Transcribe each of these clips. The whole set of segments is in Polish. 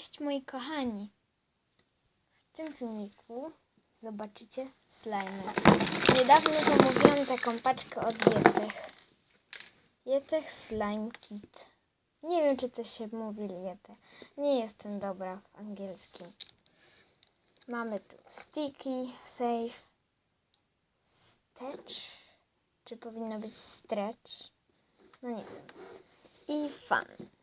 Cześć moi kochani. W tym filmiku zobaczycie slime. Niedawno zamówiłam taką paczkę od Jetech. Jetech Slime Kit. Nie wiem, czy to się mówi Jetech. Nie jestem dobra w angielskim. Mamy tu sticky, safe, stretch. Czy powinno być stretch? No nie wiem. I fun.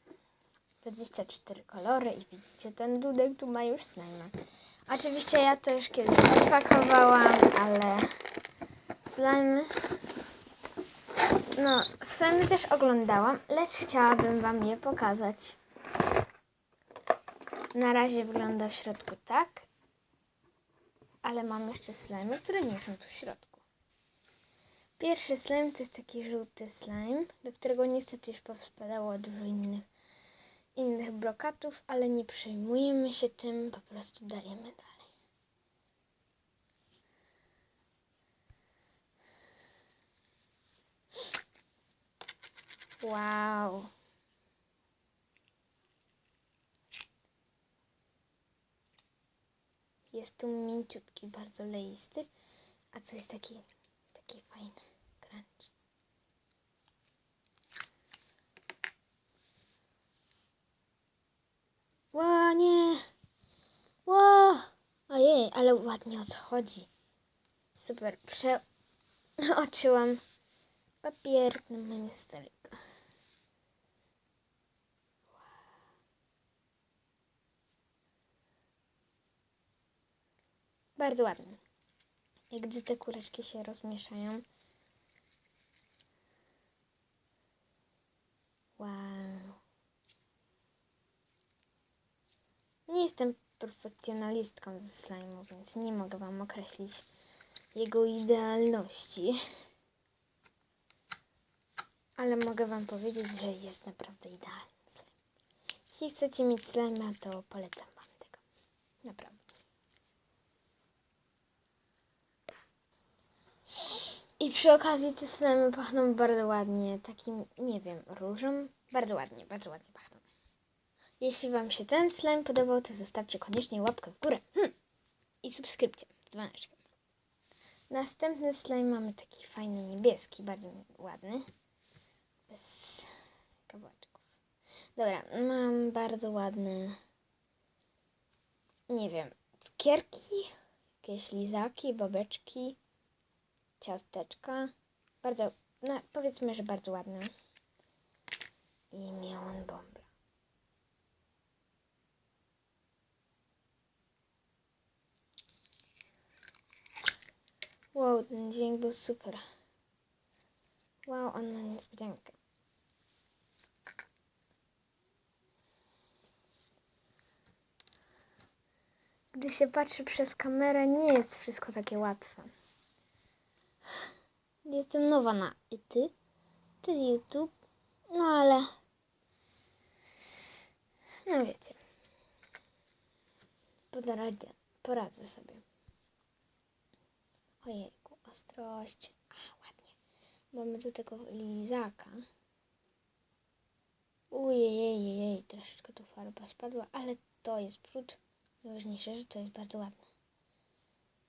24 kolory i widzicie, ten dudek tu ma już slime. Oczywiście ja to już kiedyś odpakowałam, ale slime... No, slime też oglądałam, lecz chciałabym Wam je pokazać. Na razie wygląda w środku tak, ale mam jeszcze slime, które nie są tu w środku. Pierwszy slime to jest taki żółty slime, do którego niestety już powspadało dużo innych innych brokatów, ale nie przejmujemy się tym, po prostu dajemy dalej. Wow. Jest tu mięciutki, bardzo leisty, a co jest taki, taki fajny crunch. Ojej, ale ładnie odchodzi. Super. Przeoczyłam papier na moim stoliku. Bardzo ładny. Jak gdy te kureczki się rozmieszają. Wow. Nie jestem perfekcjonalistką ze slime'u, więc nie mogę Wam określić jego idealności. Ale mogę Wam powiedzieć, że jest naprawdę idealny. Jeśli chcecie mieć slime, to polecam Wam tego. Naprawdę. I przy okazji te slimy pachną bardzo ładnie. Takim, nie wiem, różą. Bardzo ładnie, bardzo ładnie pachną. Jeśli Wam się ten slime podobał, to zostawcie koniecznie łapkę w górę hm. i subskrypcję z dzwoneczkiem. Następny slime mamy taki fajny niebieski, bardzo ładny. Bez kawałeczków. Dobra, mam bardzo ładne, nie wiem, cukierki, jakieś lizaki, babeczki, ciasteczka. Bardzo, no, powiedzmy, że bardzo ładne. I miałam bombę. Wow, ten dźwięk był super. Wow, on ma niespodziankę. Gdy się patrzy przez kamerę, nie jest wszystko takie łatwe. Jestem nowa na ty, czyli YouTube, no ale no wiecie, poradzę sobie. Ojejku, ostrość. A, ładnie. Mamy tu tego lizaka. Ujejejejej, troszeczkę tu farba spadła, ale to jest brud. Najważniejsze, że to jest bardzo ładne.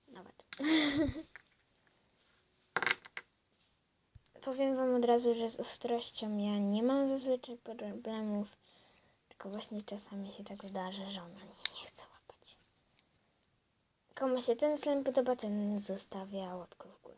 Nawet. Powiem Wam od razu, że z ostrością ja nie mam zazwyczaj problemów, tylko właśnie czasami się tak zdarza, że ona nie, nie chce. Komu się ten slime podoba, ten zostawia łapkę w górę.